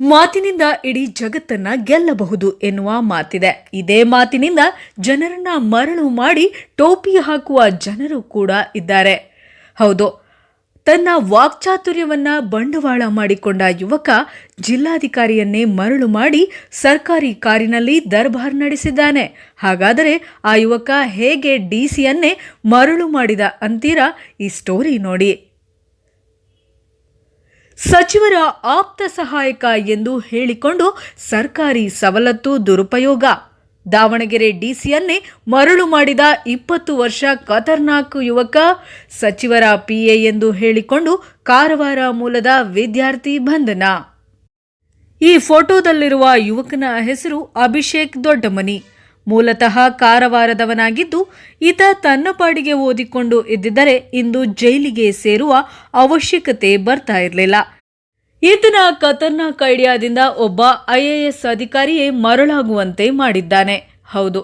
ಮಾತಿನಿಂದ ಇಡೀ ಜಗತ್ತನ್ನ ಗೆಲ್ಲಬಹುದು ಎನ್ನುವ ಮಾತಿದೆ. ಇದೇ ಮಾತಿನಿಂದ ಜನರನ್ನ ಮರಳು ಮಾಡಿ ಟೋಪಿ ಹಾಕುವ ಜನರು ಕೂಡ ಇದ್ದಾರೆ. ಹೌದು, ತನ್ನ ವಾಕ್ಚಾತುರ್ಯವನ್ನ ಬಂಡವಾಳ ಮಾಡಿಕೊಂಡ ಯುವಕ ಜಿಲ್ಲಾಧಿಕಾರಿಯನ್ನೇ ಮರಳು ಮಾಡಿ ಸರ್ಕಾರಿ ಕಾರಿನಲ್ಲಿ ದರ್ಬಾರ್ ನಡೆಸಿದ್ದಾನೆ. ಹಾಗಾದರೆ ಆ ಯುವಕ ಹೇಗೆ ಡಿಸಿಯನ್ನೇ ಮರಳು ಮಾಡಿದ ಅಂತೀರಾ? ಈ ಸ್ಟೋರಿ ನೋಡಿ. ಸಚಿವರ ಆಪ್ತ ಸಹಾಯಕ ಎಂದು ಹೇಳಿಕೊಂಡು ಸರ್ಕಾರಿ ಸವಲತ್ತು ದುರುಪಯೋಗ. ದಾವಣಗೆರೆ ಡಿಸಿಯನ್ನೇ ಮರಳು ಮಾಡಿದ ಇಪ್ಪತ್ತು ವರ್ಷ ಖತರ್ನಾಕ್ ಯುವಕ ಸಚಿವರ ಪಿಎ ಎಂದು ಹೇಳಿಕೊಂಡು ಕಾರವಾರ ಮೂಲದ ವಿದ್ಯಾರ್ಥಿ ಬಂಧನ. ಈ ಫೋಟೋದಲ್ಲಿರುವ ಯುವಕನ ಹೆಸರು ಅಭಿಷೇಕ್ ದೊಡ್ಡಮನಿ. ಮೂಲತಃ ಕಾರವಾರದವನಾಗಿದ್ದು, ಈತ ತನ್ನ ಪಾಡಿಗೆ ಓದಿಕೊಂಡು ಇದ್ದಿದ್ದರೆ ಇಂದು ಜೈಲಿಗೆ ಸೇರುವ ಅವಶ್ಯಕತೆ ಬರ್ತಾ ಇರಲಿಲ್ಲ. ಈತನ ಖತರ್ನಾಕ್ ಐಡಿಯಾದಿಂದ ಒಬ್ಬ ಐಎಎಸ್ ಅಧಿಕಾರಿಯೇ ಮರಳಾಗುವಂತೆ ಮಾಡಿದ್ದಾನೆ. ಹೌದು,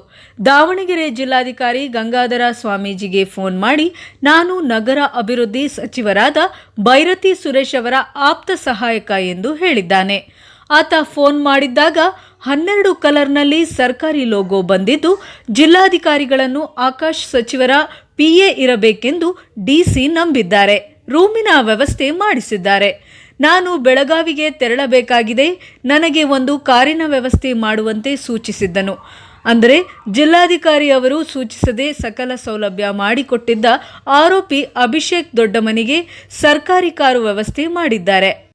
ದಾವಣಗೆರೆ ಜಿಲ್ಲಾಧಿಕಾರಿ ಗಂಗಾಧರ ಸ್ವಾಮೀಜಿಗೆ ಫೋನ್ ಮಾಡಿ, ನಾನು ನಗರ ಅಭಿವೃದ್ಧಿ ಸಚಿವರಾದ ಭೈರತಿ ಸುರೇಶ್ ಅವರ ಆಪ್ತ ಸಹಾಯಕ ಎಂದು ಹೇಳಿದ್ದಾನೆ. ಆತ ಫೋನ್ ಮಾಡಿದ್ದಾಗ ಹನ್ನೆರಡು ಕಲರ್ನಲ್ಲಿ ಸರ್ಕಾರಿ ಲೋಗೋ ಬಂದಿದ್ದು, ಜಿಲ್ಲಾಧಿಕಾರಿಗಳನ್ನು ಆಕಾಶ್ ಸಚಿವರ ಪಿಎ ಇರಬೇಕೆಂದು ಡಿಸಿ ನಂಬಿದ್ದಾರೆ. ರೂಮಿನ ವ್ಯವಸ್ಥೆ ಮಾಡಿಸಿದ್ದಾರೆ. ನಾನು ಬೆಳಗಾವಿಗೆ ತೆರಳಬೇಕಾಗಿದೆ. ನನಗೆ ಒಂದು ಕಾರಿನ ವ್ಯವಸ್ಥೆ ಮಾಡುವಂತೆ ಸೂಚಿಸಿದ್ದನು. ಅಂದರೆ ಜಿಲ್ಲಾಧಿಕಾರಿ ಅವರು ಸೂಚಿಸದೆ ಸಕಲ ಸೌಲಭ್ಯ ಮಾಡಿಕೊಟ್ಟಿದ್ದ ಆರೋಪಿ ಅಭಿಷೇಕ್ ದೊಡ್ಡಮನಿಗೆ ಸರ್ಕಾರಿ ಕಾರು ವ್ಯವಸ್ಥೆ ಮಾಡಿದ್ದಾರೆ.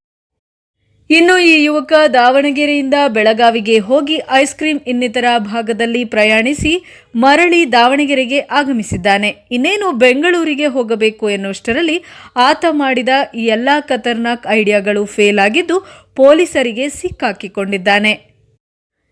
ಇನ್ನು ಈ ಯುವಕ ದಾವಣಗೆರೆಯಿಂದ ಬೆಳಗಾವಿಗೆ ಹೋಗಿ ಐಸ್ ಕ್ರೀಂ ಇನ್ನಿತರ ಭಾಗದಲ್ಲಿ ಪ್ರಯಾಣಿಸಿ ಮರಳಿ ದಾವಣಗೆರೆಗೆ ಆಗಮಿಸಿದ್ದಾನೆ. ಇನ್ನೇನು ಬೆಂಗಳೂರಿಗೆ ಹೋಗಬೇಕು ಎನ್ನುವಷ್ಟರಲ್ಲಿ ಆತ ಮಾಡಿದ ಈ ಎಲ್ಲ ಖತರ್ನಾಕ್ ಐಡಿಯಾಗಳು ಫೇಲ್ ಆಗಿದ್ದು ಪೊಲೀಸರಿಗೆ ಸಿಕ್ಕಾಕಿಕೊಂಡಿದ್ದಾನೆ.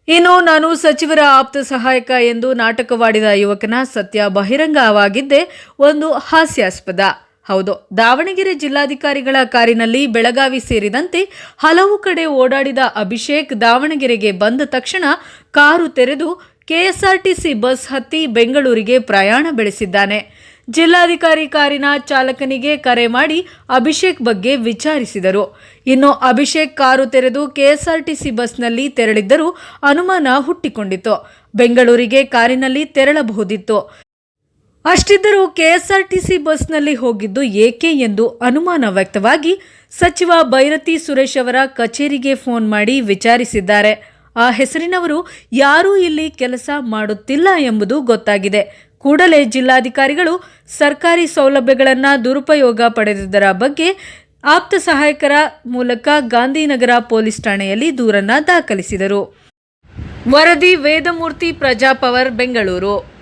ಇನ್ನು ನಾನು ಸಚಿವರ ಆಪ್ತ ಸಹಾಯಕ ಎಂದು ನಾಟಕವಾಡಿದ ಯುವಕನ ಸತ್ಯ ಬಹಿರಂಗವಾಗಿದ್ದೇ ಒಂದು ಹಾಸ್ಯಾಸ್ಪದ. ಹೌದು. ದಾವಣಗೆರೆ ಜಿಲ್ಲಾಧಿಕಾರಿಗಳ ಕಾರಿನಲ್ಲಿ ಬೆಳಗಾವಿ ಸೇರಿದಂತೆ ಹಲವು ಕಡೆ ಓಡಾಡಿದ ಅಭಿಷೇಕ್ ದಾವಣಗೆರೆಗೆ ಬಂದ ತಕ್ಷಣ ಕಾರು ತೆರೆದು ಕೆಎಸ್ಆರ್ಟಿಸಿ ಬಸ್ ಹತ್ತಿ ಬೆಂಗಳೂರಿಗೆ ಪ್ರಯಾಣ ಬೆಳೆಸಿದ್ದಾನೆ. ಜಿಲ್ಲಾಧಿಕಾರಿ ಕಾರಿನ ಚಾಲಕನಿಗೆ ಕರೆ ಮಾಡಿ ಅಭಿಷೇಕ್ ಬಗ್ಗೆ ವಿಚಾರಿಸಿದರು. ಇನ್ನು ಅಭಿಷೇಕ್ ಕಾರು ತೆರೆದು ಕೆಎಸ್ಆರ್ಟಿಸಿ ಬಸ್ನಲ್ಲಿ ತೆರಳಿದ್ದರೂ ಅನುಮಾನ ಹುಟ್ಟಿಕೊಂಡಿತು ಬೆಂಗಳೂರಿಗೆ ಕಾರಿನಲ್ಲಿ ತೆರಳಬಹುದಿತ್ತು. ಅಷ್ಟಿದ್ದರೂ ಕೆಎಸ್ಆರ್ಟಿಸಿ ಬಸ್ನಲ್ಲಿ ಹೋಗಿದ್ದು ಏಕೆ ಎಂದು ಅನುಮಾನ ವ್ಯಕ್ತವಾಗಿ ಸಚಿವ ಭೈರತಿ ಸುರೇಶ್ ಅವರ ಕಚೇರಿಗೆ ಫೋನ್ ಮಾಡಿ ವಿಚಾರಿಸಿದ್ದಾರೆ. ಆ ಹೆಸರಿನವರು ಯಾರೂ ಇಲ್ಲಿ ಕೆಲಸ ಮಾಡುತ್ತಿಲ್ಲ ಎಂಬುದು ಗೊತ್ತಾಗಿದೆ. ಕೂಡಲೇ ಜಿಲ್ಲಾಧಿಕಾರಿಗಳು ಸರ್ಕಾರಿ ಸೌಲಭ್ಯಗಳನ್ನು ದುರುಪಯೋಗ ಪಡೆದಿದ್ದರ ಬಗ್ಗೆ ಆಪ್ತ ಸಹಾಯಕರ ಮೂಲಕ ಗಾಂಧಿನಗರ ಪೊಲೀಸ್ ಠಾಣೆಯಲ್ಲಿ ದೂರನ್ನ ದಾಖಲಿಸಿದರು. ವರದಿ ವೇದಮೂರ್ತಿ ಪ್ರಜಾಪವರ್, ಬೆಂಗಳೂರು.